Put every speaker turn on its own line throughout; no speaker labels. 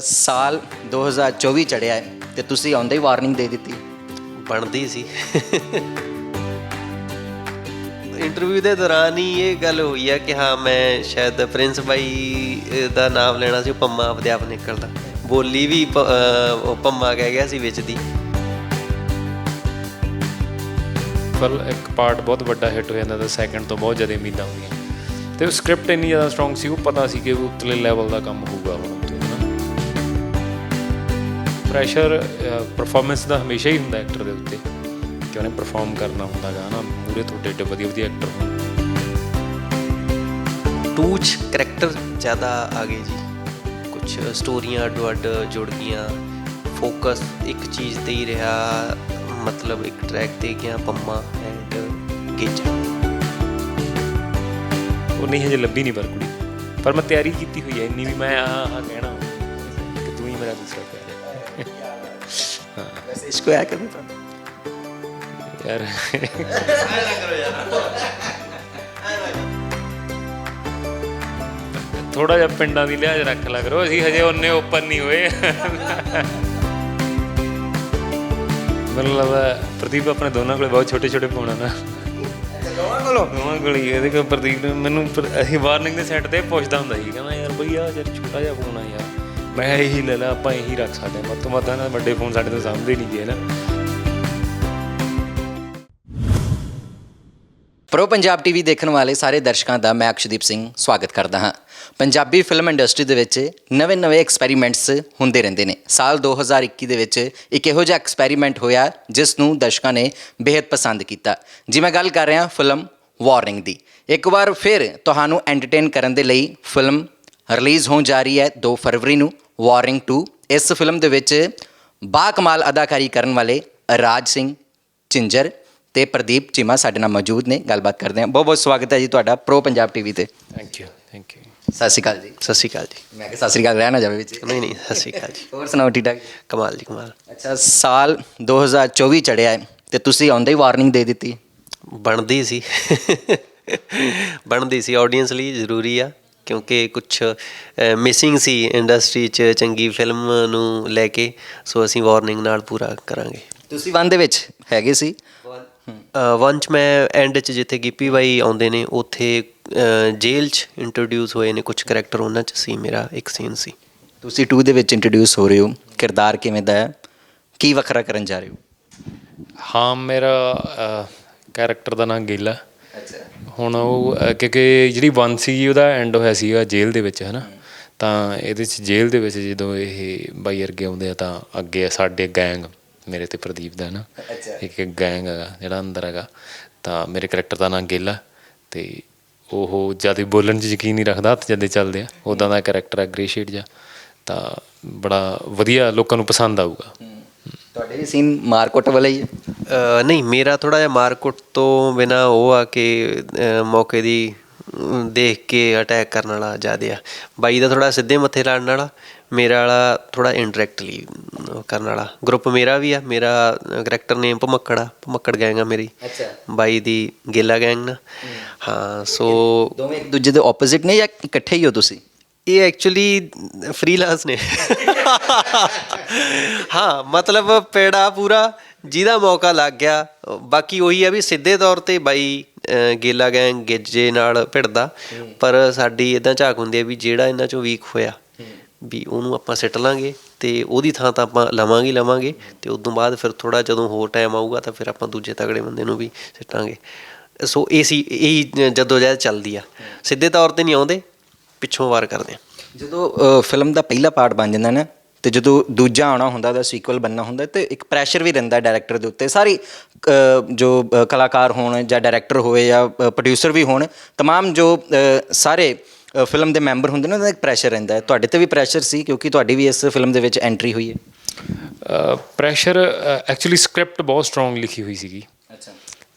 ਸਾਲ 2024 ਚੜਿਆ ਹੈ ਤੇ ਤੁਸੀਂ ਆਉਂਦੇ ਹੀ ਵਾਰਨਿੰਗ ਦੇ ਦਿੱਤੀ।
ਬਣਦੀ ਸੀ। ਇੰਟਰਵਿਊ ਦੇ ਦੌਰਾਨ ਹੀ ਇਹ ਗੱਲ ਹੋਈ ਆ ਕਿ ਹਾਂ ਮੈਂ ਸ਼ਾਇਦ ਪ੍ਰਿੰਸ ਬਾਈ ਦਾ ਨਾਮ ਲੈਣਾ ਸੀ ਪੰਮਾ ਆਪਦੇ ਆਪ ਨਿਕਲਦਾ। ਬੋਲੀ ਵੀ ਪ- ਅਹ, ਉਹ ਪੰਮਾ ਕਹਿ ਗਿਆ ਸੀ ਵਿੱਚ ਦੀ।
ਫਲ ਇੱਕ ਪਾਰਟ ਬਹੁਤ ਵੱਡਾ ਹਿੱਟ ਹੋ ਜਾਂਦਾ ਤਾਂ ਸੈਕੰਡ ਤੋਂ ਬਹੁਤ ਜ਼ਿਆਦਾ ਉਮੀਦਾਂ ਹੁੰਦੀਆਂ ਤੇ ਉਹ ਸਕ੍ਰਿਪਟ ਇੰਨੀ ਜ਼ਿਆਦਾ ਸਟਰੋਂਗ ਸੀ ਉਹ ਪਤਾ ਸੀ ਕਿ ਉਹ ਉਤਲੇ ਲੈਵਲ ਦਾ ਕੰਮ ਹੋਊਗਾ ਹੁਣ। ਪ੍ਰੈਸ਼ਰ ਪਰਫਾਰਮੈਂਸ ਦਾ ਹਮੇਸ਼ਾ ਹੀ ਹੁੰਦਾ ਐਕਟਰ ਦੇ ਉੱਤੇ। ਕਿ ਉਹਨੇ ਪਰਫਾਰਮ ਕਰਨਾ ਹੁੰਦਾ ਗਾ ਨਾ ਮੂਰੇ ਤੁਹਾਡੇ ਏਡੇ ਵਧੀਆ ਵਧੀਆ ਐਕਟਰ ਹੋਣ।
ਟੂਚ ਕਰੈਕਟਰ ਜ਼ਿਆਦਾ ਆ ਗਏ ਜੀ। ਕੁਝ ਸਟੋਰੀਆਂ ਅੱਡੋ ਅੱਡ ਜੁੜ ਗਈਆਂ ਫੋਕਸ ਇੱਕ ਚੀਜ਼ ਤੇ ਹੀ ਰਿਹਾ ਮਤਲਬ ਇੱਕ ਟਰੈਕ ਤੇ ਗਿਆ ਪੰਮਾ ਐਂਡ ਗੇਜਾ।
ਉਹ ਨਹੀਂ ਹਜੇ ਲੱਭੀ ਨਹੀਂ ਪਰ ਕੁੜੀ। ਪਰ ਮੈਂ ਤਿਆਰੀ ਕੀਤੀ ਹੋਈ ਹੈ ਇੰਨੀ ਵੀ ਮੈਂ ਆ ਆ ਕਹਿਣਾ। ਕਿ ਤੂੰ ਹੀ ਮੇਰਾ ਦੂਸਰਾ ਪਿਆਰ ਥੋੜਾ ਜਿਹਾ ਪਿੰਡਾਂ ਦੀ ਲਿਹਾਜ਼ ਰੱਖ ਲਿਆ ਕਰੋ ਅਸੀਂ ਹਜੇ ਉਹਨੇ ਓਪਨ ਨਹੀਂ ਹੋਏ। ਮੈਨੂੰ ਲੱਗਦਾ ਪ੍ਰਦੀਪ ਆਪਣੇ ਦੋਨਾਂ ਕੋਲੇ ਬਹੁਤ ਛੋਟੇ ਛੋਟੇ ਫੋਨ ਆ ਨਾ। ਦੋਵਾਂ ਕੋਲੋਂ? ਦੋਵਾਂ ਕੋਲ ਹੀ ਇਹਦੇ ਕੋਲ ਪ੍ਰਦੀਪ ਨੂੰ ਮੈਨੂੰ ਅਸੀਂ ਵਾਰਨਿੰਗ ਦੇ ਸੈੱਟ ਤੇ ਪੁੱਛਦਾ ਹੁੰਦਾ ਸੀ ਕਹਿੰਦਾ ਯਾਰ ਬਈ ਆ ਯਾਰ ਛੋਟਾ ਜਿਹਾ ਫੋਨ ਆ ਯਾਰ। ਮੈਂ ਇਹੀ ਲੈ ਲਾ, ਆਪਾਂ ਇਹੀ ਰੱਖ ਸਕਦੇ ਹਾਂ। ਮਤੋਂ ਮਤਾਂ ਨਾ ਵੱਡੇ ਫੋਨ ਸਾਡੇ ਤੋਂ ਸਾਹਮਣੇ ਨਹੀਂ ਗਏ ਨਾ।
ਪ੍ਰੋ ਪੰਜਾਬ ਟੀਵੀ ਦੇਖਣ ਵਾਲੇ ਸਾਰੇ ਦਰਸ਼ਕਾਂ ਦਾ ਮੈਂ ਅਕਸ਼ਦੀਪ ਸਿੰਘ ਸਵਾਗਤ ਕਰਦਾ ਹਾਂ। ਪੰਜਾਬੀ ਫਿਲਮ ਇੰਡਸਟਰੀ ਦੇ ਵਿੱਚ ਨਵੇਂ-ਨਵੇਂ ਐਕਸਪੈਰੀਮੈਂਟਸ ਹੁੰਦੇ ਰਹਿੰਦੇ ਨੇ। ਸਾਲ 2021 ਦੇ ਵਿੱਚ ਇੱਕ ਇਹੋ ਜਿਹਾ ਐਕਸਪੈਰੀਮੈਂਟ ਹੋਇਆ, ਜਿਸ ਨੂੰ ਦਰਸ਼ਕਾਂ ਨੇ ਬੇहद ਪਸੰਦ ਕੀਤਾ। ਜਿਵੇਂ ਗੱਲ ਕਰ ਰਿਹਾ ਫਿਲਮ ਵਾਰਨਿੰਗ ਦੀ। ਇੱਕ ਵਾਰ ਫਿਰ ਤੁਹਾਨੂੰ ਐਂਟਰਟੇਨ ਕਰਨ ਦੇ ਲਈ ਫਿਲਮ ਰਿਲੀਜ਼ ਹੋਣ ਜਾ ਰਹੀ ਹੈ 2 ਫਰਵਰੀ ਨੂੰ। ਵਾਰਨਿੰਗ 2 ਇਸ ਫਿਲਮ ਦੇ ਵਿੱਚ ਬਾ ਕਮਾਲ ਅਦਾਕਾਰੀ ਕਰਨ ਵਾਲੇ ਰਾਜ ਸਿੰਘ ਚਿੰਜਰ ਤੇ ਪ੍ਰਦੀਪ ਚੀਮਾ ਸਾਡੇ ਨਾਲ ਮੌਜੂਦ ਨੇ। ਗੱਲਬਾਤ ਕਰਦੇ ਹਾਂ। ਬਹੁਤ ਬਹੁਤ ਸਵਾਗਤ ਹੈ ਜੀ ਤੁਹਾਡਾ ਪ੍ਰੋ ਪੰਜਾਬ ਟੀਵੀ ਤੇ।
ਥੈਂਕ ਯੂ ਥੈਂਕ ਯੂ
ਸਤਿ ਸ਼੍ਰੀ ਅਕਾਲ ਜੀ।
ਸਤਿ ਸ਼੍ਰੀ ਅਕਾਲ ਜੀ।
ਮੈਂ ਕਿਹਾ ਸਤਿ ਸ਼੍ਰੀ ਅਕਾਲ ਰਹਿਣਾ ਜਾਵੇ ਵਿੱਚ।
ਨਹੀਂ ਨਹੀਂ ਸਤਿ ਸ਼੍ਰੀ ਅਕਾਲ ਜੀ।
ਹੋਰ ਸੁਣਾਓ ਠੀਕ ਠਾਕ?
ਕਮਾਲ ਜੀ ਕਮਾਲ।
ਅੱਛਾ ਸਾਲ 2024 ਚੜਿਆ ਹੈ ਤੇ ਤੁਸੀਂ ਆਉਂਦੇ ਹੀ ਵਾਰਨਿੰਗ ਦੇ ਦਿੱਤੀ।
ਬਣਦੀ ਸੀ। ਬਣਦੀ ਸੀ ਆਡੀਅנס ਲਈ ਜ਼ਰੂਰੀ ਆ। ਕਿਉਂਕਿ ਕੁਝ ਮਿਸਿੰਗ ਸੀ ਇੰਡਸਟਰੀ 'ਚ ਚੰਗੀ ਫਿਲਮ ਨੂੰ ਲੈ ਕੇ ਸੋ ਅਸੀਂ ਵਾਰਨਿੰਗ ਨਾਲ ਪੂਰਾ ਕਰਾਂਗੇ।
ਤੁਸੀਂ ਵਨ ਦੇ ਵਿੱਚ ਹੈਗੇ ਸੀ?
ਵਨ ਚ ਮੈਂ ਐਂਡ ਚ ਜਿੱਥੇ ਗਿੱਪੀ ਬਾਈ ਆਉਂਦੇ ਨੇ ਉੱਥੇ ਜੇਲ੍ਹ ਚ ਇੰਟਰੋਡਿਊਸ ਹੋਏ ਨੇ ਕੁਝ ਕਰੈਕਟਰ ਉਹਨਾਂ ਚ ਸੀ ਮੇਰਾ ਇੱਕ ਸੀਨ ਸੀ।
ਤੁਸੀਂ 2 ਦੇ ਵਿੱਚ ਇੰਟਰੋਡਿਊਸ ਹੋ ਰਹੇ ਹੋ। ਕਿਰਦਾਰ ਕਿਵੇਂ ਦਾ ਹੈ? ਕੀ ਵੱਖਰਾ ਕਰਨ ਜਾ ਰਹੇ ਹੋ?
ਹਾਂ ਮੇਰਾ ਕੈਰੈਕਟਰ ਦਾ ਨਾਮ ਗਿੱਲ
ਅੱਛਾ।
ਹੁਣ ਉਹ ਕਿਉਂਕਿ ਜਿਹੜੀ ਵਨ ਸੀ ਉਹਦਾ ਐਂਡ ਹੋਇਆ ਸੀਗਾ ਜੇਲ੍ਹ ਦੇ ਵਿੱਚ ਹੈਨਾ? ਤਾਂ ਇਹਦੇ ਚ ਜੇਲ੍ਹ ਦੇ ਵਿੱਚ ਜਦੋਂ ਇਹ ਬਾਈ ਵਰਗੇ ਆਉਂਦੇ ਆ ਤਾਂ ਅੱਗੇ ਸਾਡੇ ਗੈਂਗ ਮੇਰੇ ਤੇ ਪ੍ਰਦੀਪ ਦਾ ਨਾ। ਇੱਕ ਗੈਂਗ ਹੈਗਾ ਜਿਹੜਾ ਅੰਦਰ ਹੈਗਾ। ਤਾਂ ਮੇਰੇ ਕੈਰੈਕਟਰ ਦਾ ਨਾਮ ਗਿੱਲ ਤੇ ਉਹ ਵੀ ਬੋਲਣ 'ਚ ਯਕੀਨ ਨਹੀਂ ਰੱਖਦਾ ਹੱਥ ਜਦੇ ਚੱਲਦੇ ਆ ਉਦਾਂ ਦਾ ਕੈਰੈਕਟਰ ਆ ਗ੍ਰੇ ਸ਼ੇਡ ਜਿਹਾ। ਤਾਂ ਬੜਾ ਵਧੀਆ ਲੋਕਾਂ ਨੂੰ ਪਸੰਦ ਆਊਗਾ।
ਤੁਹਾਡੇ ਵੀ ਸੀਨ ਮਾਰਕਟ ਵਾਲਾ ਹੀ
ਨਹੀਂ ਮੇਰਾ ਥੋੜਾ ਜਿਹਾ ਮਾਰਕੁੱਟ ਤੋਂ ਬਿਨਾ ਉਹ ਆ ਕਿ ਮੌਕੇ ਦੀ ਦੇਖ ਕੇ ਅਟੈਕ ਕਰਨ ਵਾਲਾ ਜ਼ਿਆਦਾ ਆ। ਬਾਈ ਦਾ ਥੋੜਾ ਸਿੱਧੇ ਮੱਥੇ ਲੜਨ ਵਾਲਾ ਮੇਰਾ ਵਾਲਾ ਥੋੜਾ ਇਨਡਾਇਰੈਕਟਲੀ ਕਰਨ ਵਾਲਾ। ਗਰੁੱਪ ਮੇਰਾ ਵੀ ਆ ਮੇਰਾ ਕਰੈਕਟਰ ਨੇਮ ਭਮੱਕੜ ਆ ਭਮੱਕੜ ਗੈਂਗ ਆ ਮੇਰੀ।
ਅੱਛਾ।
ਬਾਈ ਦੀ ਗੇਲਾ ਗੈਂਗ ਨਾ। ਹਾਂ। ਸੋ
ਦੋਵੇਂ ਇੱਕ ਦੂਜੇ ਦੇ ਆਪੋਜ਼ਿਟ ਨੇ ਜਾਂ ਇਕੱਠੇ ਹੀ ਹੋ ਤੁਸੀਂ?
ਇਹ ਐਕਚੁਅਲੀ ਫ੍ਰੀਲਾਂਸ ਨੇ। ਹਾਂ ਮਤਲਬ ਪੇੜਾ ਪੂਰਾ ਜਿਹਦਾ ਮੌਕਾ ਲੱਗ ਗਿਆ। ਬਾਕੀ ਉਹੀ ਆ ਵੀ ਸਿੱਧੇ ਤੌਰ ਤੇ ਬਾਈ ਗੇਲਾ ਗੈਂਗ ਗੇਜੇ ਨਾਲ ਭਿੜਦਾ। ਪਰ ਸਾਡੀ ਇਦਾਂ ਝਾਕ ਹੁੰਦੀ ਆ ਵੀ ਜਿਹੜਾ ਇਹਨਾਂ ਚੋਂ ਵੀਕ ਹੋਇਆ ਵੀ ਉਹਨੂੰ ਆਪਾਂ ਸਿੱਟ ਲਾਂਗੇ ਤੇ ਉਹਦੀ ਥਾਂ ਤਾਂ ਆਪਾਂ ਲਵਾਂਗੇ ਹੀ ਲਵਾਂਗੇ ਤੇ ਉਸ ਤੋਂ ਬਾਅਦ ਫਿਰ ਥੋੜਾ ਜਦੋਂ ਹੋਰ ਟਾਈਮ ਆਊਗਾ ਤਾਂ ਫਿਰ ਆਪਾਂ ਦੂਜੇ ਤਗੜੇ ਬੰਦੇ ਨੂੰ ਵੀ ਸਿੱਟਾਂਗੇ। ਸੋ ਇਹ ਸੀ ਇਹੀ ਜਦੋਂ ਜਦ ਚੱਲਦੀ ਆ। ਸਿੱਧੇ ਤੌਰ ਤੇ ਨਹੀਂ ਆਉਂਦੇ। ਪਿੱਛੋਂ ਵਾਰ ਕਰਦੇ ਆ
ਜਦੋਂ ਫਿਲਮ ਦਾ ਪਹਿਲਾ ਪਾਰਟ ਬਣ ਜਾਂਦਾ ਨਾ ਤੇ ਜਦੋਂ ਦੂਜਾ ਆਉਣਾ ਹੁੰਦਾ ਦਾ ਸੀਕੁਅਲ ਬਣਨਾ ਹੁੰਦਾ ਤੇ ਇੱਕ ਪ੍ਰੈਸ਼ਰ ਵੀ ਰਹਿੰਦਾ ਡਾਇਰੈਕਟਰ ਦੇ ਉੱਤੇ ਸਾਰੀ ਅ, ਜੋ ਅ, ਕਲਾਕਾਰ ਹੋਣ ਜਾਂ ਡਾਇਰੈਕਟਰ ਹੋਵੇ ਜਾਂ ਪ੍ਰੋਡਿਊਸਰ ਵੀ ਹੋਣ तमाम ਜੋ ਅ, ਸਾਰੇ ਫਿਲਮ ਦੇ ਮੈਂਬਰ ਹੁੰਦੇ ਨੇ ਉਹਨਾਂ ਦਾ ਇੱਕ ਪ੍ਰੈਸ਼ਰ ਰਹਿੰਦਾ ਹੈ ਤੁਹਾਡੇ ਤੇ ਵੀ ਪ੍ਰੈਸ਼ਰ ਸੀ ਕਿਉਂਕਿ ਤੁਹਾਡੀ ਵੀ ਇਸ ਫਿਲਮ ਦੇ ਵਿੱਚ ਐਂਟਰੀ ਹੋਈ ਹੈ
ਪ੍ਰੈਸ਼ਰ ਐਕਚੁਅਲੀ ਸਕ੍ਰਿਪਟ ਬਹੁਤ ਸਟਰੋਂਗ ਲਿਖੀ ਹੋਈ ਸੀਗੀ
ਅੱਛਾ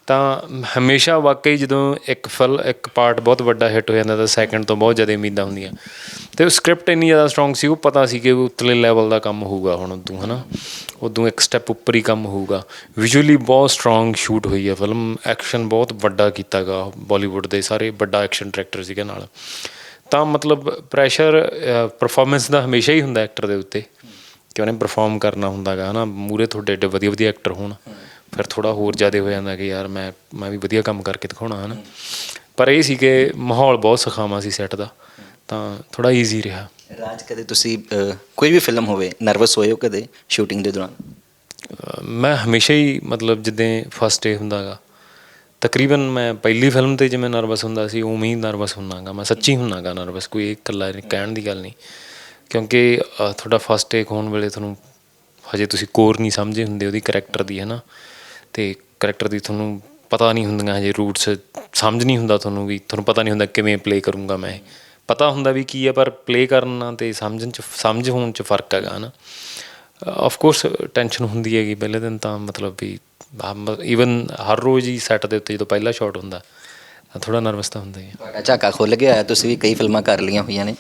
ਤਾਂ ਹਮੇਸ਼ਾ ਵਾਕਈ ਜਦੋਂ ਇੱਕ ਫਿਲ, ਇੱਕ ਪਾਰਟ ਬਹੁਤ ਵੱਡਾ ਹਿੱਟ ਹੋ ਜਾਂਦਾ ਤਾਂ ਸੈਕੰਡ ਤੋਂ ਬਹੁਤ ਜ਼ਿਆਦਾ ਉਮੀਦਾਂ ਹੁੰਦੀਆਂ। ਤੇ ਉਹ ਸਕ੍ਰਿਪਟ ਇੰਨੀ ਜ਼ਿਆਦਾ ਸਟਰੋਂਗ ਸੀ, ਉਹ ਪਤਾ ਸੀ ਕਿ ਉਤਲੇ ਲੈਵਲ ਦਾ ਕੰਮ ਹੋਊਗਾ ਹੁਣ ਉਦੋਂ, ਹਨਾ? ਉਦੋਂ ਇੱਕ ਸਟੈਪ ਉੱਪਰ ਹੀ ਕੰਮ ਹੋਊਗਾ। ਵਿਜ਼ੂਅਲੀ ਬਹੁਤ ਸਟਰੋਂਗ ਸ਼ੂਟ ਹੋਈ ਹੈ ਫਿਲਮ ਐਕਸ਼ਨ ਬਹੁਤ ਵੱਡਾ ਕੀਤਾਗਾ ਬਾਲੀਵੁੱਡ ਦੇ ਸਾਰੇ ਵੱਡਾ ਐਕਸ਼ਨ ਡਾਇਰੈਕਟਰ ਸੀਗਾ ਨਾਲ। ਤਾਂ ਮਤਲਬ ਪ੍ਰੈਸ਼ਰ ਪਰਫਾਰਮੈਂਸ ਦਾ ਹਮੇਸ਼ਾ ਹੀ ਹੁੰਦਾ ਐਕਟਰ ਦੇ ਉੱਤੇ। ਕਿ ਉਹਨੇ ਪਰਫਾਰਮ ਕਰਨਾ ਹੁੰਦਾਗਾ, ਹਨਾ? ਮੂਰੇ ਤੁਹਾਡੇ ਏਡੇ ਵਧੀਆ ਵਧੀਆ ਐਕਟਰ ਹੋਣ। ਫਿਰ ਥੋੜਾ ਹੋਰ ਜ਼ਿਆਦਾ ਹੋ ਜਾਂਦਾ ਕਿ ਯਾਰ ਮੈਂ ਮੈਂ ਵੀ ਵਧੀਆ ਕੰਮ ਕਰਕੇ ਦਿਖਾਉਣਾ ਹਨਾ? ਪਰ ਇਹ ਸੀ ਕਿ ਮਾਹੌਲ ਬਹੁਤ ਸਖਾਵਾ ਸੀ ਸੈੱਟ ਦਾ ਤਾਂ ਥੋੜਾ ਈਜ਼ੀ ਰਿਹਾ।
ਰਾਜ ਕਦੇ ਤੁਸੀਂ ਕੋਈ ਵੀ ਫਿਲਮ ਹੋਵੇ ਨਰਵਸ ਹੋਏ ਹੋ ਕਦੇ ਸ਼ੂਟਿੰਗ ਦੇ ਦੌਰਾਨ?
ਮੈਂ ਹਮੇਸ਼ਾ ਹੀ ਮਤਲਬ ਜਿੱਦਾਂ ਫਸਟ ਡੇ ਹੁੰਦਾਗਾ ਤਕਰੀਬਨ ਮੈਂ ਪਹਿਲੀ ਫਿਲਮ ਤੇ ਜਿਵੇਂ ਨਰਵਸ ਹੁੰਦਾ ਸੀ ਉਵੇਂ ਹੀ ਨਰਵਸ ਹੁੰਨਾਗਾ ਮੈਂ ਸੱਚੀ ਹੁੰਨਾਗਾ ਨਰਵਸ ਕੋਈ ਇੱਕ ਇਕੱਲਾ ਕਹਿਣ ਦੀ ਗੱਲ ਨਹੀਂ। ਕਿਉਂਕਿ ਤੁਹਾਡਾ ਫਸਟ ਟੇਕ ਹੋਣ ਵੇਲੇ ਤੁਹਾਨੂੰ ਹਜੇ ਤੁਸੀਂ ਕੋਰ ਨਹੀਂ ਸਮਝੇ ਹੁੰਦੇ ਉਹਦੀ ਕੈਰੈਕਟਰ ਦੀ ਹੈ ਨਾ ਤੇ ਕੈਰੈਕਟਰ ਦੀ ਤੁਹਾਨੂੰ ਪਤਾ ਨਹੀਂ ਹੁੰਦੀਆਂ ਹਜੇ ਰੂਟਸ ਸਮਝ ਨਹੀਂ ਹੁੰਦਾ ਤੁਹਾਨੂੰ ਵੀ ਤੁਹਾਨੂੰ ਪਤਾ ਨਹੀਂ ਹੁੰਦਾ ਕਿਵੇਂ ਪਲੇ ਕਰੂੰਗਾ ਮੈਂ। ਪਤਾ ਹੁੰਦਾ ਵੀ ਕੀ ਹੈ ਪਰ ਪਲੇ ਕਰਨਾ ਤੇ ਸਮਝਣ ਚ ਸਮਝ ਹੋਣ ਚ ਫ਼ਰਕ ਹੈਗਾ ਨਾ ਆਫ ਕੋਰਸ ਟੈਨਸ਼ਨ ਹੁੰਦੀ ਹੈਗੀ ਪਹਿਲੇ ਦਿਨ ਤਾਂ ਮਤਲਬ ਵੀ ਈਵਨ ਹਰ ਰੋਜ਼ ਹੀ ਸੈੱਟ ਦੇ ਉੱਤੇ ਜਦੋਂ ਪਹਿਲਾ ਸ਼ਾਟ ਹੁੰਦਾ ਤਾਂ ਥੋੜਾ ਨਰਵਸ ਤਾਂ ਹੁੰਦਾ ਹੀ ਹੈ
ਤੁਹਾਡਾ ਝਾਕਾ ਖੁੱਲ ਗਿਆ ਹੈ, ਤੁਸੀਂ ਵੀ ਕਈ ਫਿਲਮਾਂ ਕਰ ਲਈਆਂ ਹੋਈਆਂ ਨੇ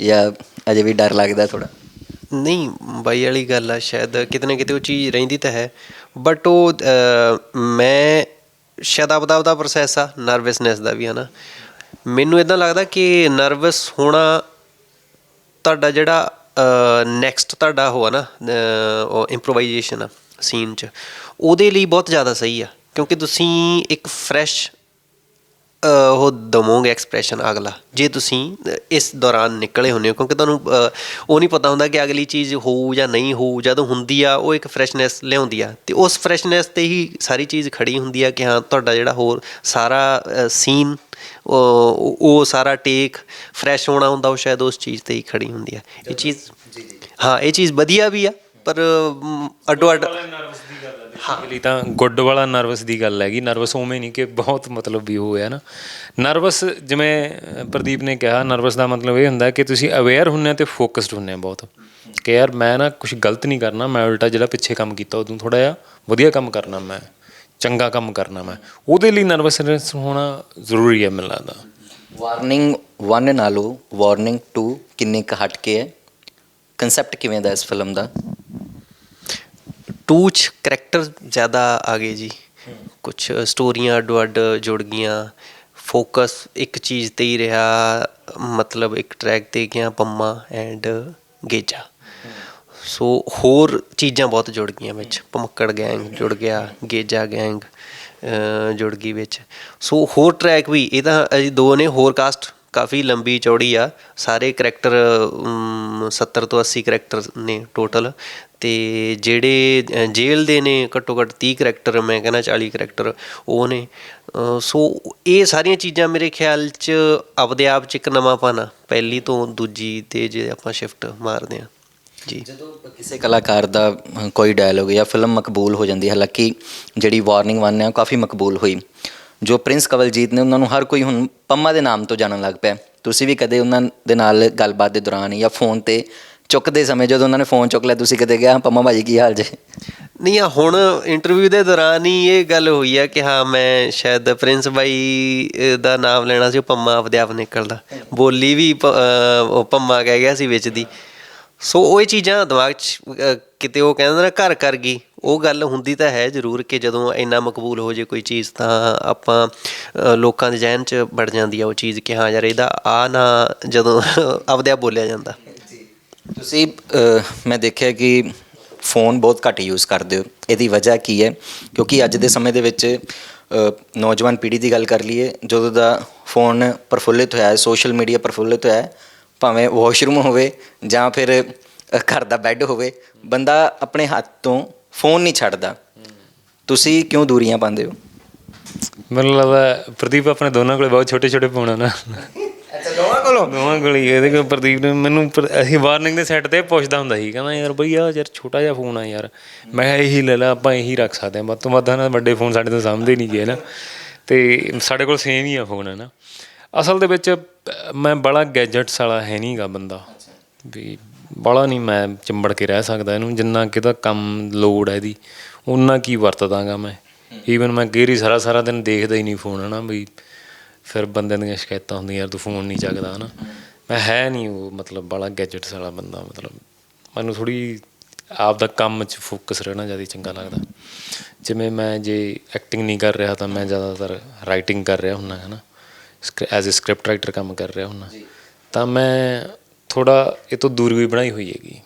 ਜਾਂ ਅਜੇ ਵੀ ਡਰ ਲੱਗਦਾ ਥੋੜਾ
ਨਹੀਂ ਬਾਈ ਵਾਲੀ ਗੱਲ ਆ ਸ਼ਾਇਦ ਕਿਤੇ ਨਾ ਕਿਤੇ ਉਹ ਚੀਜ਼ ਰਹਿੰਦੀ ਤਾਂ ਹੈ ਬਟ ਉਹ ਮੈਂ ਸ਼ਾਇਦ ਆਪਦਾ ਆਪਦਾ ਪ੍ਰੋਸੈਸ ਆ ਨਰਵਸਨੈਸ ਦਾ ਵੀ ਹੈ ਨਾ। ਮੈਨੂੰ ਇਦਾਂ ਲੱਗਦਾ ਕਿ ਨਰਵਸ ਹੋਣਾ ਤੁਹਾਡਾ ਜਿਹੜਾ ਨੈਕਸਟ ਤੁਹਾਡਾ ਹੋਆ ਨਾ ਉਹ ਇੰਪਰੋਵਾਈਜੇਸ਼ਨ ਆ ਸੀਨ 'ਚ। ਉਹਦੇ ਲਈ ਬਹੁਤ ਜ਼ਿਆਦਾ ਸਹੀ ਆ, ਕਿਉਂਕਿ ਤੁਸੀਂ ਇੱਕ ਫਰੈਸ਼ ਉਹ ਦਵੋਗੇ ਐਕਸਪ੍ਰੈਸ਼ਨ ਅਗਲਾ। ਜੇ ਤੁਸੀਂ ਇਸ ਦੌਰਾਨ ਨਿਕਲੇ ਹੁੰਦੇ ਹੋ ਕਿਉਂਕਿ ਤੁਹਾਨੂੰ ਉਹ ਨਹੀਂ ਪਤਾ ਹੁੰਦਾ ਕਿ ਅਗਲੀ ਚੀਜ਼ ਹੋਊ ਜਾਂ ਨਹੀਂ ਹੋਊ। ਜਦੋਂ ਹੁੰਦੀ ਆ ਉਹ ਇੱਕ ਫਰੈਸ਼ਨੈਸ ਲਿਆਉਂਦੀ ਆ। ਤੇ ਉਸ ਫਰੈਸ਼ਨੈਸ ਤੇ ਹੀ ਸਾਰੀ ਚੀਜ਼ ਖੜੀ ਹੁੰਦੀ ਆ ਕਿ ਹਾਂ ਤੁਹਾਡਾ ਜਿਹੜਾ ਹੋਰ ਸਾਰਾ ਸੀਨ ਉਹ ਉਹ ਸਾਰਾ ਟੇਕ ਫਰੈਸ਼ ਹੋਣਾ ਹੁੰਦਾ ਉਹ ਸ਼ਾਇਦ ਉਸ ਚੀਜ਼ ਤੇ ਹੀ ਖੜੀ ਹੁੰਦੀ ਆ। ਇਹ ਚੀਜ਼ ਹਾਂ ਇਹ ਚੀਜ਼ ਵਧੀਆ ਵੀ ਆ। ਪਰ ਅੱਡੋ ਅੱਡ
ਬੇਸਿਕਲੀ ਤਾਂ ਗੁੱਡ ਵਾਲਾ ਨਰਵਸ ਦੀ ਗੱਲ ਹੈਗੀ। ਨਰਵਸ ਉਵੇਂ ਨਹੀਂ ਕਿ ਬਹੁਤ ਮਤਲਬ ਵੀ ਉਹ ਹੈ ਨਾ। ਨਰਵਸ ਜਿਵੇਂ ਪ੍ਰਦੀਪ ਨੇ ਕਿਹਾ ਨਰਵਸ ਦਾ ਮਤਲਬ ਇਹ ਹੁੰਦਾ ਕਿ ਤੁਸੀਂ ਅਵੇਅਰ ਹੁੰਨੇ ਤੇ ਫੋਕਸਡ ਹੁੰਨੇ ਬਹੁਤ। ਕਿ ਯਾਰ ਮੈਂ ਨਾ ਕੁਝ ਗਲਤ ਨਹੀਂ ਕਰਨਾ ਮੈਂ ਉਲਟਾ ਜਿਹੜਾ ਪਿੱਛੇ ਕੰਮ ਕੀਤਾ ਉਦੋਂ ਥੋੜਾ ਜਿਹਾ ਵਧੀਆ ਕੰਮ ਕਰਨਾ ਮੈਂ ਚੰਗਾ ਕੰਮ ਕਰਨਾ ਮੈਂ। ਉਹਦੇ ਲਈ ਨਰਵਸਨੈਸ ਹੋਣਾ ਜ਼ਰੂਰੀ ਹੈ ਮੈਨੂੰ ਲੱਗਦਾ।
ਵਾਰਨਿੰਗ 1 ਨਾਲੋਂ ਵਾਰਨਿੰਗ 2 ਕਿੰਨੀ ਕੁ ਹਟ ਕੇ ਹੈ? ਕਨਸੈਪਟ ਕਿਵੇਂ ਦਾ ਇਸ ਫਿਲਮ ਦਾ?
ਟੂ ਚ ਕਰੈਕਟਰ ਜ਼ਿਆਦਾ ਆ ਗਏ ਜੀ। ਕੁਝ ਸਟੋਰੀਆਂ ਅੱਡੋ ਅੱਡ ਜੁੜ ਗਈਆਂ। ਫੋਕਸ ਇੱਕ ਚੀਜ਼ ਤੇ ਹੀ ਰਿਹਾ, ਮਤਲਬ ਇੱਕ ਟਰੈਕ ਤੇ ਗਿਆ ਪੰਮਾ ਐਂਡ ਗੇਜਾ। ਸੋ ਹੋਰ ਚੀਜ਼ਾਂ ਬਹੁਤ ਜੁੜ ਗਈਆਂ ਵਿੱਚ। ਭਮੱਕੜ ਗੈਂਗ ਜੁੜ ਗਿਆ, ਗੇਜਾ ਗੈਂਗ ਜੁੜ ਗਈ ਵਿੱਚ। ਸੋ ਹੋਰ ਟਰੈਕ ਵੀ, ਇਹ ਤਾਂ ਅਜੇ ਦੋ ਨੇ, ਹੋਰ ਕਾਸਟ ਕਾਫੀ ਲੰਬੀ ਚੌੜੀ ਆ। ਸਾਰੇ ਕਰੈਕਟਰ 70 ਤੋਂ 80 ਕਰੈਕਟਰ ਨੇ ਟੋਟਲ ਤੇ ਜਿਹੜੇ ਜੇਲ੍ਹ ਦੇ ਨੇ ਘੱਟੋ ਘੱਟ 30 ਕਰੈਕਟਰ ਮੈਂ ਕਹਿੰਦਾ 40 ਕਰੈਕਟਰ ਉਹ ਨੇ। ਸੋ ਇਹ ਸਾਰੀਆਂ ਚੀਜ਼ਾਂ ਮੇਰੇ ਖਿਆਲ 'ਚ ਆਪਦੇ ਆਪ 'ਚ ਇੱਕ ਨਵਾਂ ਪਾਣਾ ਪਹਿਲੀ ਤੋਂ ਦੂਜੀ ਤੇ ਜੇ ਆਪਾਂ ਸ਼ਿਫਟ ਮਾਰਦੇ ਆ ਜੀ।
ਜਦੋਂ ਕਿਸੇ ਕਲਾਕਾਰ ਦਾ ਕੋਈ ਡਾਇਲੋਗ ਜਾਂ ਫਿਲਮ ਮਕਬੂਲ ਹੋ ਜਾਂਦੀ ਹੈ, ਹਾਲਾਂਕਿ ਜਿਹੜੀ ਵਾਰਨਿੰਗ 1 ਹੈ, ਉਹ ਕਾਫੀ ਮਕਬੂਲ ਹੋਈ। ਜੋ ਪ੍ਰਿੰਸ ਕਵਲਜੀਤ ਨੇ ਉਹਨਾਂ ਨੂੰ ਹਰ ਕੋਈ ਹੁਣ ਪੰਮਾ ਦੇ ਨਾਮ ਤੋਂ ਜਾਣਨ ਲੱਗ ਪਿਆ ਤੁਸੀਂ ਵੀ ਕਦੇ ਉਹਨਾਂ ਦੇ ਨਾਲ ਗੱਲਬਾਤ ਦੇ ਦੌਰਾਨ ਜਾਂ ਫੋਨ ਤੇ ਚੁੱਕਦੇ ਸਮੇਂ ਜਦੋਂ ਉਹਨਾਂ ਨੇ ਫੋਨ ਚੁੱਕ ਲਿਆ, ਤੁਸੀਂ ਕਦੇ ਕਿਹਾ, ਪੰਮਾ ਭਾਜੀ, ਕੀ ਹਾਲ ਜੇ?
ਨਹੀਂ, ਆ ਹੁਣ ਇੰਟਰਵਿਊ ਦੇ ਦੌਰਾਨ ਹੀ ਇਹ ਗੱਲ ਹੋਈ ਆ ਕਿ ਹਾਂ, ਮੈਂ ਸ਼ਾਇਦ ਪ੍ਰਿੰਸ ਬਾਈ ਦਾ ਨਾਮ ਲੈਣਾ ਸੀ, ਉਹ ਪੰਮਾ ਆਪਦੇ ਆਪ ਨਿਕਲਦਾ। ਬੋਲੀ ਵੀ ਪ- ਉਹ ਪੰਮਾ ਕਹਿ ਗਿਆ ਸੀ ਵਿੱਚ ਦੀ। ਸੋ ਉਹ ਇਹ ਚੀਜ਼ਾਂ ਦਿਮਾਗ 'ਚ ਕਿਤੇ ਉਹ ਕਹਿੰਦਾ ਨਾ ਘਰ ਕਰ ਗਈ। ਉਹ ਗੱਲ ਹੁੰਦੀ ਤਾਂ ਹੈ ਜ਼ਰੂਰ ਕਿ ਜਦੋਂ ਇੰਨਾ ਮਕਬੂਲ ਹੋ ਜੇ ਕੋਈ ਚੀਜ਼ ਤਾਂ ਆਪਾਂ ਲੋਕਾਂ ਦੇ ਜ਼ਿਹਨ 'ਚ ਵੜ ਜਾਂਦੀ ਆ ਉਹ ਚੀਜ਼ ਕਿ ਹਾਂ ਯਾਰ ਇਹਦਾ ਆ ਨਾ ਜਦੋਂ ਆਪਦੇ ਆਪ ਬੋਲਿਆ ਜਾਂਦਾ।
ਤੁਸੀਂ ਮੈਂ ਦੇਖਿਆ ਕਿ ਫੋਨ ਬਹੁਤ ਘੱਟ ਯੂਜ਼ ਕਰਦੇ ਹੋ। ਇਹਦੀ ਵਜ੍ਹਾ ਕੀ ਹੈ? ਕਿਉਂਕਿ ਅੱਜ ਦੇ ਸਮੇਂ ਦੇ ਵਿੱਚ ਨੌਜਵਾਨ ਪੀੜ੍ਹੀ ਦੀ ਗੱਲ ਕਰ ਲਈਏ, ਜਦੋਂ ਦਾ ਫੋਨ ਪ੍ਰਫੁੱਲਿਤ ਹੋਇਆ ਹੈ ਸੋਸ਼ਲ ਮੀਡੀਆ ਪ੍ਰਫੁੱਲਿਤ ਹੋਇਆ ਹੈ ਭਾਵੇਂ ਵਾਸ਼ਰੂਮ ਹੋਵੇ ਜਾਂ ਫਿਰ ਘਰ ਦਾ ਬੈੱਡ ਹੋਵੇ, ਬੰਦਾ ਆਪਣੇ ਹੱਥ ਤੋਂ ਫੋਨ ਨਹੀਂ ਛੱਡਦਾ। ਤੁਸੀਂ ਕਿਉਂ ਦੂਰੀਆਂ ਪਾਉਂਦੇ ਹੋ?
ਮੈਨੂੰ ਲੱਗਦਾ ਪ੍ਰਦੀਪ ਆਪਣੇ ਦੋਨਾਂ ਕੋਲੇ ਬਹੁਤ ਛੋਟੇ ਛੋਟੇ ਫੋਨ ਆ ਨਾ।
ਅੱਛਾ ਦੋਵਾਂ ਕੋਲੋਂ?
ਦੋਵਾਂ ਕੋਲ ਹੀ ਇਹਦੇ ਕੋਲ ਪ੍ਰਦੀਪ ਨੇ ਮੈਨੂੰ ਅਸੀਂ ਵਾਰਨਿੰਗ ਦੇ ਸੈੱਟ ਤੇ ਪੁੱਛਦਾ ਹੁੰਦਾ ਸੀ। ਕਹਿੰਦਾ ਯਾਰ ਬਈ ਆ ਯਾਰ ਛੋਟਾ ਜਿਹਾ ਫੋਨ ਆ ਯਾਰ। ਮੈਂ ਕਿਹਾ ਇਹੀ ਲੈ ਲੈ ਆਪਾਂ ਇਹੀ ਰੱਖ ਸਕਦੇ ਹਾਂ। ਵੱਧ ਤੋਂ ਵੱਧ ਨਾ ਵੱਡੇ ਫੋਨ ਸਾਡੇ ਤੋਂ ਸਾਹਮਣੇ ਨਹੀਂ ਗਏ ਨਾ ਤੇ ਸਾਡੇ ਕੋਲ ਸੇਮ ਹੀ ਆ ਫੋਨ ਹੈ ਨਾ ਅਸਲ ਦੇ ਵਿੱਚ ਮੈਂ ਬੜਾ ਗੈਜਟਸ ਵਾਲਾ ਹੈ ਨਹੀਂਗਾ ਬੰਦਾ। ਵੀ ਬੜਾ ਨਹੀਂ ਮੈਂ ਚਿੰਬੜ ਕੇ ਰਹਿ ਸਕਦਾ ਇਹਨੂੰ ਜਿੰਨਾ ਕਿਦਾ ਕੰਮ ਲੋਡ ਹੈ ਇਹਦੀ ਉਹਨਾਂ ਕੀ ਵਰਤਦਾਗਾ ਮੈਂ। ਈਵਨ ਮੈਂ ਗੇਰੀ ਸਾਰਾ ਸਾਰਾ ਦਿਨ ਦੇਖਦਾ ਹੀ ਨਹੀਂ ਫੋਨ ਹੈ ਨਾ ਬਈ ਫਿਰ ਬੰਦਿਆਂ ਦੀਆਂ ਸ਼ਿਕਾਇਤਾਂ ਹੁੰਦੀਆਂ ਯਾਰ ਤੂੰ ਫੋਨ ਨਹੀਂ ਚੱਕਦਾ ਹਨਾ। ਮੈਂ ਹੈ ਨਹੀਂ ਉਹ ਮਤਲਬ ਬੜਾ ਗੈਜਟਸ ਵਾਲਾ ਬੰਦਾ ਮਤਲਬ ਮੈਨੂੰ ਥੋੜੀ ਆਪ ਦਾ ਕੰਮ 'ਚ ਫੋਕਸ ਰਹਿਣਾ ਜ਼ਿਆਦਾ ਚੰਗਾ ਲੱਗਦਾ। ਜਿਵੇਂ ਮੈਂ ਜੇ ਐਕਟਿੰਗ ਨਹੀਂ ਕਰ ਰਿਹਾ ਤਾਂ ਮੈਂ ਜ਼ਿਆਦਾਤਰ ਰਾਈਟਿੰਗ ਕਰ ਰਿਹਾ ਹੁੰਨਾ। ਹੈ ਨਾ ਐਜ਼ ਅ ਸਕ੍ਰਿਪਟ ਰਾਈਟਰ ਕੰਮ ਕਰ ਰਿਹਾ ਹੁੰਨਾ ਤਾਂ ਮੈਂ ਥੋੜਾ ਇਹ ਤੋਂ ਦੂਰੀ ਬਣਾਈ ਹੋਈ ਹੈਗੀ।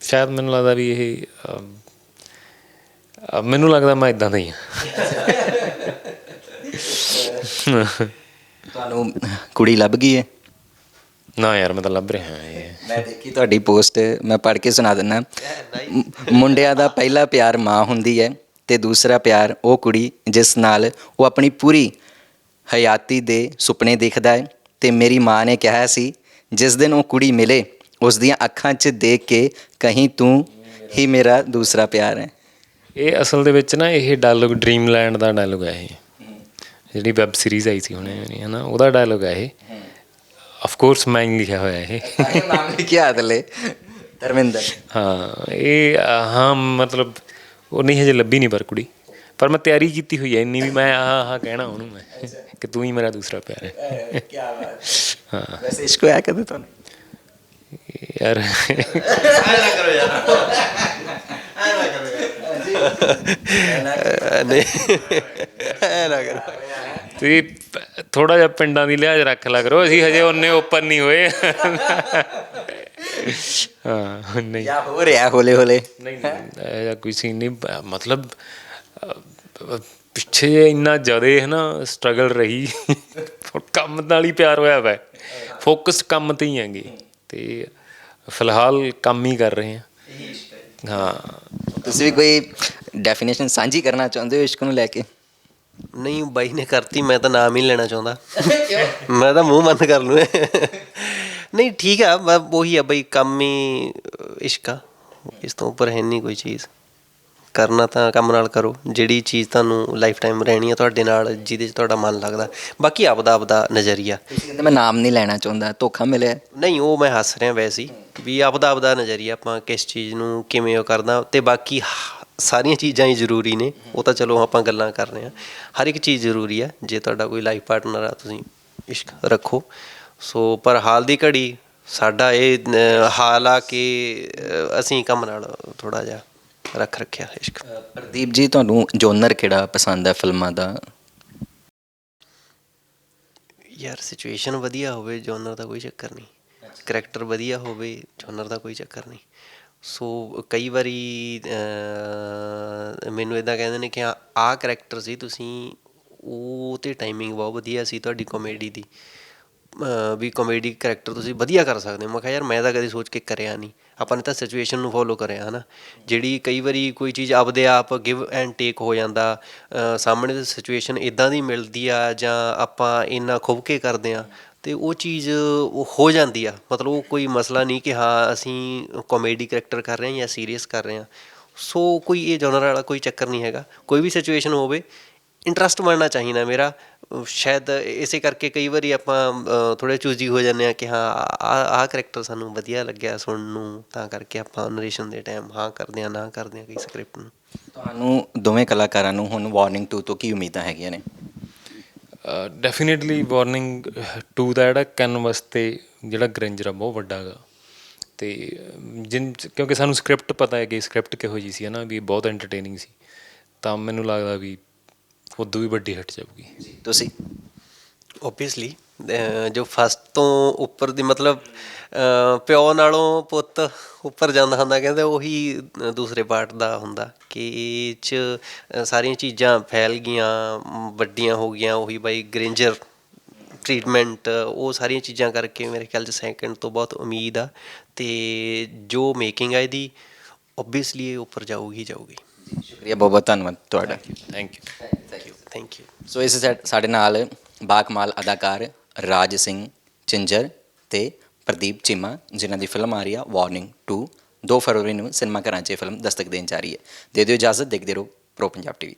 ਸ਼ਾਇਦ ਮੈਨੂੰ ਲੱਗਦਾ ਵੀ ਇਹ ਮੈਨੂੰ ਲੱਗਦਾ ਮੈਂ ਇਦਾਂ ਦਾ ਹੀ ਹਾਂ।
ਤੁਹਾਨੂੰ ਕੁੜੀ ਲੱਭ ਗਈ ਹੈ?
ਨਾ ਯਾਰ ਮੈਂ ਤਾਂ ਲੱਭ ਰਿਹਾ ਇਹ।
ਮੈਂ ਦੇਖੀ ਤੁਹਾਡੀ ਪੋਸਟ ਮੈਂ ਪੜ੍ਹ ਕੇ ਸੁਣਾ ਦਿੰਦਾ। ਮ- ਮੁੰਡਿਆਂ ਦਾ ਪਹਿਲਾ ਪਿਆਰ ਮਾਂ ਹੁੰਦੀ ਹੈ ਤੇ ਦੂਸਰਾ ਪਿਆਰ ਉਹ ਕੁੜੀ ਜਿਸ ਨਾਲ ਉਹ ਆਪਣੀ ਪੂਰੀ ਹਯਾਤੀ ਦੇ ਸੁਪਨੇ ਦੇਖਦਾ ਹੈ। ਤੇ ਮੇਰੀ ਮਾਂ ਨੇ ਕਿਹਾ ਸੀ ਜਿਸ ਦਿਨ ਉਹ ਕੁੜੀ ਮਿਲੇ ਉਸ ਦੀਆਂ ਅੱਖਾਂ 'ਚ ਦੇਖ ਕੇ ਕਹੀਂ ਤੂੰ ਹੀ ਮੇਰਾ ਦੂਸਰਾ ਪਿਆਰ ਹੈ।
ਇਹ ਅਸਲ ਦੇ ਵਿੱਚ ਨਾ ਇਹ ਡਾਇਲੋਗ ਡ੍ਰੀਮਲੈਂਡ ਦਾ ਡਾਇਲੋਗ ਹੈ ਇਹ। ਜਿਹੜੀ ਵੈਬ ਸੀਰੀਜ਼ ਆਈ ਸੀ ਹੁਣੇ ਹੁਣੇ, ਹਨਾ ਉਹਦਾ ਡਾਇਲੋਗ ਹੈ ਇਹ। ਆਫ ਕੋਰਸ ਮੈਂ ਹੀ ਲਿਖਿਆ ਹੋਇਆ ਇਹ।
ਨਾਮ ਲਿਖਿਆ ਅਦਲੇ ਧਰਮਿੰਦਰ।
ਹਾਂ ਇਹ ਹਾਂ ਮਤਲਬ ਉਹ ਨਹੀਂ ਹਜੇ ਲੱਭੀ ਨਹੀਂ ਪਰ ਕੁੜੀ। ਪਰ ਮੈਂ ਤਿਆਰੀ ਕੀਤੀ ਹੋਈ ਹੈ ਇੰਨੀ ਵੀ ਮੈਂ ਆਹ ਆਹ ਕਹਿਣਾ ਉਹਨੂੰ ਮੈਂ ਕਿ ਤੂੰ ਹੀ ਮੇਰਾ ਦੂਸਰਾ ਪਿਆਰ ਹੈ।
ਕੀ ਬਾਤ
ਹਾਂ।
ਵੈਸੇ ਇਸ਼ਕ ਹੋਇਆ ਕਦੇ ਤੁਹਾਨੂੰ
ਯਾਰ
ਨਹੀਂ ਐ ਨਾ ਕਰੋ
ਤੁਸੀਂ ਥੋੜਾ ਜਿਹਾ ਪਿੰਡਾਂ ਦੀ ਲਿਹਾਜ਼ ਰੱਖ ਲਿਆ ਕਰੋ ਅਸੀਂ ਹਜੇ ਉਹਨੇ ਓਪਨ ਨਹੀਂ ਹੋਏ ਹਾਂ ਨਹੀਂ
ਜਾਂ ਹੋ ਰਿਹਾ ਹੌਲੇ ਹੌਲੇ
ਨਹੀਂ ਨਹੀਂ ਕੋਈ ਸੀਨ ਨਹੀਂ ਮਤਲਬ ਪਿੱਛੇ ਇੰਨਾ ਜ਼ਿਆਦਾ ਹੈ ਨਾ ਸਟਰਗਲ ਰਹੀ ਕੰਮ ਨਾਲ ਹੀ ਪਿਆਰ ਹੋਇਆ ਵੈ ਫੋਕਸ ਕੰਮ ਤੇ ਹੀ ਹੈਗੇ। ਤੇ ਫਿਲਹਾਲ ਕੰਮ ਹੀ ਕਰ ਰਹੇ ਹਾਂ। ਹਾਂ।
ਤੁਸੀਂ ਵੀ ਕੋਈ ਡੈਫੀਨੇਸ਼ਨ ਸਾਂਝੀ ਕਰਨਾ ਚਾਹੁੰਦੇ ਹੋ ਇਸ਼ਕ ਨੂੰ ਲੈ ਕੇ?
ਨਹੀਂ ਬਾਈ ਨੇ ਕਰਤੀ ਮੈਂ ਤਾਂ ਨਾਮ ਹੀ ਲੈਣਾ ਚਾਹੁੰਦਾ। ਮੈਂ ਤਾਂ ਮੂੰਹ ਬੰਦ ਕਰ ਲੂੰ। ਨਹੀਂ ਠੀਕ ਆ ਉਹੀ ਆ ਬਈ ਕੰਮ ਹੀ ਇਸ਼ਕ ਆ। ਇਸ ਤੋਂ ਉੱਪਰ ਹੈ ਨਹੀਂ ਕੋਈ ਚੀਜ਼। ਕਰਨਾ ਤਾਂ ਕੰਮ ਨਾਲ ਕਰੋ। ਜਿਹੜੀ ਚੀਜ਼ ਤੁਹਾਨੂੰ ਲਾਈਫ ਟਾਈਮ ਰਹਿਣੀ ਆ ਤੁਹਾਡੇ ਨਾਲ ਜਿਹਦੇ 'ਚ ਤੁਹਾਡਾ ਮਨ ਲੱਗਦਾ। ਬਾਕੀ ਆਪਦਾ ਆਪਦਾ ਨਜ਼ਰੀਆ।
ਤੁਸੀਂ ਕਹਿੰਦੇ ਮੈਂ ਨਾਮ ਨਹੀਂ ਲੈਣਾ ਚਾਹੁੰਦਾ ਧੋਖਾ ਮਿਲਿਆ।
ਨਹੀਂ ਉਹ ਮੈਂ ਹੱਸ ਰਿਹਾ ਵੈਸੇ ਹੀ। ਵੀ ਆਪਦਾ ਆਪਦਾ ਨਜ਼ਰੀਆ ਆਪਾਂ ਕਿਸ ਚੀਜ਼ ਨੂੰ ਕਿਵੇਂ ਉਹ ਕਰਦਾ ਤੇ ਬਾਕੀ ਹ- ਸਾਰੀਆਂ ਚੀਜ਼ਾਂ ਹੀ ਜ਼ਰੂਰੀ ਨੇ। ਉਹ ਤਾਂ ਚਲੋ ਆਪਾਂ ਗੱਲਾਂ ਕਰ ਰਹੇ ਹਾਂ। ਹਰ ਇੱਕ ਚੀਜ਼ ਜ਼ਰੂਰੀ ਆ। ਜੇ ਤੁਹਾਡਾ ਕੋਈ ਲਾਈਫ ਪਾਰਟਨਰ ਆ ਤੁਸੀਂ ਇਸ਼ਕ ਰੱਖੋ। ਸੋ ਪਰ ਹਾਲ ਦੀ ਘੜੀ ਸਾਡਾ ਇਹ ਹਾਲ ਆ ਕਿ ਅਸੀਂ ਕੰਮ ਨਾਲ ਥੋੜਾ ਜਿਹਾ ਰੱਖ ਰੱਖਿਆ ਇਸ਼ਕ।
ਪ੍ਰਦੀਪ ਜੀ ਤੁਹਾਨੂੰ ਜੋਨਰ ਕਿਹੜਾ ਪਸੰਦ ਹੈ ਫਿਲਮਾਂ ਦਾ?
ਯਾਰ ਸਿਚੁਏਸ਼ਨ ਵਧੀਆ ਹੋਵੇ ਜੋਨਰ ਦਾ ਕੋਈ ਚੱਕਰ ਨਹੀਂ। ਕਰੈਕਟਰ ਵਧੀਆ ਹੋਵੇ ਜੋਨਰ ਦਾ ਕੋਈ ਚੱਕਰ ਨਹੀਂ। ਸੋ ਕਈ ਵਾਰੀ ਮੈਨੂੰ ਇਦਾਂ ਕਹਿੰਦੇ ਨੇ ਕਿ ਆਹ ਕਰੈਕਟਰ ਸੀ ਤੁਸੀਂ ਉਹ ਤੇ ਟਾਈਮਿੰਗ ਬਹੁਤ ਵਧੀਆ ਸੀ ਤੁਹਾਡੀ ਕਾਮੇਡੀ ਦੀ। ਵੀ ਕਾਮੇਡੀ ਕਰੈਕਟਰ ਤੁਸੀਂ ਵਧੀਆ ਕਰ ਸਕਦੇ ਹੋ। ਮੈਂ ਕਿਹਾ ਯਾਰ ਮੈਂ ਤਾਂ ਕਦੇ ਸੋਚ ਕੇ ਕਰਿਆ ਨਹੀਂ। ਆਪਾਂ ਨੇ ਤਾਂ ਸਿਚੁਏਸ਼ਨ ਨੂੰ ਫੋਲੋ ਕਰਿਆ, ਹਨਾ। ਜਿਹੜੀ ਕਈ ਵਾਰੀ ਕੋਈ ਚੀਜ਼ ਆਪਦੇ ਆਪ ਗਿਵ ਐਂਡ ਟੇਕ ਹੋ ਜਾਂਦਾ ਸਾਹਮਣੇ ਦੀ ਸਿਚੁਏਸ਼ਨ ਇਦਾਂ ਦੀ ਮਿਲਦੀ ਆ ਜਾਂ ਆਪਾਂ ਇੰਨਾ ਖੁੱਬ ਕੇ ਕਰਦੇ ਆ, ਤੇ ਉਹ ਚੀਜ਼ ਉਹ ਹੋ ਜਾਂਦੀ ਆ। ਮਤਲਬ ਉਹ ਕੋਈ ਮਸਲਾ ਨਹੀਂ ਕਿ ਹਾਂ, ਅਸੀਂ ਕਾਮੇਡੀ ਕਰੈਕਟਰ ਕਰ ਰਹੇ ਹਾਂ ਜਾਂ ਸੀਰੀਅਸ ਕਰ ਰਹੇ ਹਾਂ। ਸੋ ਕੋਈ ਇਹ ਜਨਰ ਵਾਲਾ ਕੋਈ ਚੱਕਰ ਨਹੀਂ ਹੈਗਾ। ਕੋਈ ਵੀ ਸਿਚੁਏਸ਼ਨ ਹੋਵੇ ਇੰਟਰਸਟ ਬਣਨਾ ਚਾਹੀਦਾ ਮੇਰਾ। ਸ਼ਾਇਦ ਇਸੇ ਕਰਕੇ ਕਈ ਵਾਰੀ ਆਪਾਂ ਥੋੜੇ ਚੂਜੀ ਹੋ ਜਾਂਦੇ ਆ ਕਿ ਹਾਂ ਆ ਆਹ ਕਰੈਕਟਰ ਸਾਨੂੰ ਵਧੀਆ ਲੱਗਿਆ ਸੁਣਨ ਨੂੰ ਤਾਂ ਕਰਕੇ ਆਪਾਂ ਨਰੇਸ਼ਨ ਦੇ ਟਾਈਮ ਹਾਂ ਕਰਦੇ ਆ ਨਾ ਕਰਦੇ ਆ ਕਈ ਸਕ੍ਰਿਪਟ ਨੂੰ।
ਤੁਹਾਨੂੰ ਦੋਵੇਂ ਕਲਾਕਾਰਾਂ ਨੂੰ ਹੁਣ ਵਾਰਨਿੰਗ 2 ਤੋਂ ਕੀ ਉਮੀਦਾਂ ਹੈਗੀਆਂ ਨੇ?
ਡੈਫੀਨਿਟਲੀ ਵਾਰਨਿੰਗ 2 ਦਾ ਜਿਹੜਾ ਕੈਨਵਸ ਤੇ ਜਿਹੜਾ ਗ੍ਰੈਂਜਰ ਆ ਬਹੁਤ ਵੱਡਾ ਹੈਗਾ ਤੇ ਜਿਨ ਕਿਉਂਕਿ ਸਾਨੂੰ ਸਕ੍ਰਿਪਟ ਪਤਾ ਹੈ ਕਿ ਸਕ੍ਰਿਪਟ ਕਿਹੋ ਜੀ ਸੀ ਹਨਾ ਵੀ ਬਹੁਤ ਐਂਟਰਟੇਨਿੰਗ ਸੀ। ਤਾਂ ਮੈਨੂੰ ਲੱਗਦਾ ਵੀ ਉਦੋਂ ਵੀ ਵੱਡੀ ਹਟ ਜਾਊਗੀ।
ਤੁਸੀਂ
ਓਬਵੀਅਸਲੀ ਜੋ ਫਸਟ ਤੋਂ ਉੱਪਰ ਦੀ ਮਤਲਬ ਪਿਓ ਨਾਲੋਂ ਪੁੱਤ ਉੱਪਰ ਜਾਂਦਾ ਹੁੰਦਾ, ਕਹਿੰਦੇ ਉਹੀ ਦੂਸਰੇ ਪਾਰਟ ਦਾ ਹੁੰਦਾ ਕਿ ਇਹ ਚ ਸਾਰੀਆਂ ਚੀਜ਼ਾਂ ਫੈਲ ਗਈਆਂ, ਵੱਡੀਆਂ ਹੋ ਗਈਆਂ, ਉਹੀ ਬਾਈ ਗ੍ਰੇਂਜਰ ਟ੍ਰੀਟਮੈਂਟ ਉਹ ਸਾਰੀਆਂ ਚੀਜ਼ਾਂ ਕਰਕੇ ਮੇਰੇ ਖਿਆਲ ਚ ਸੈਕਿੰਡ ਤੋਂ ਬਹੁਤ ਉਮੀਦ ਆ ਤੇ ਜੋ ਮੇਕਿੰਗ ਆ ਇਹਦੀ ਓਬਵੀਅਸਲੀ ਇਹ ਉੱਪਰ ਜਾਊਗੀ ਜਾਊਗੀ।
ਸ਼ੁਕਰੀਆ ਬਹੁਤ ਬਹੁਤ ਧੰਨਵਾਦ ਤੁਹਾਡਾ।
Thank you
thank you thank you
so ਇਸ ਸਾ- ਸਾਡੇ ਨਾਲ ਬਾਕਮਾਲ ਅਦਾਕਾਰ ਰਾਜ ਸਿੰਘ ਚਿੰਜਰ ਤੇ ਪ੍ਰਦੀਪ ਚੀਮਾ ਜਿਨ੍ਹਾਂ ਦੀ ਫਿਲਮ ਆ ਰਹੀ ਆ ਵਾਰਨਿੰਗ 2 2 ਫਰਵਰੀ ਨੂੰ ਸਿਨੇਮਾ ਘਰਾਂ 'ਚ ਇਹ ਫਿਲਮ ਦਸਤਕ ਦੇਣ ਜਾ ਰਹੀ ਹੈ। ਦੇ ਦਿਓ ਇਜਾਜ਼ਤ ਦੇਖਦੇ ਰਹੋ ਪ੍ਰੋ ਪੰਜਾਬ ਟੀਵੀ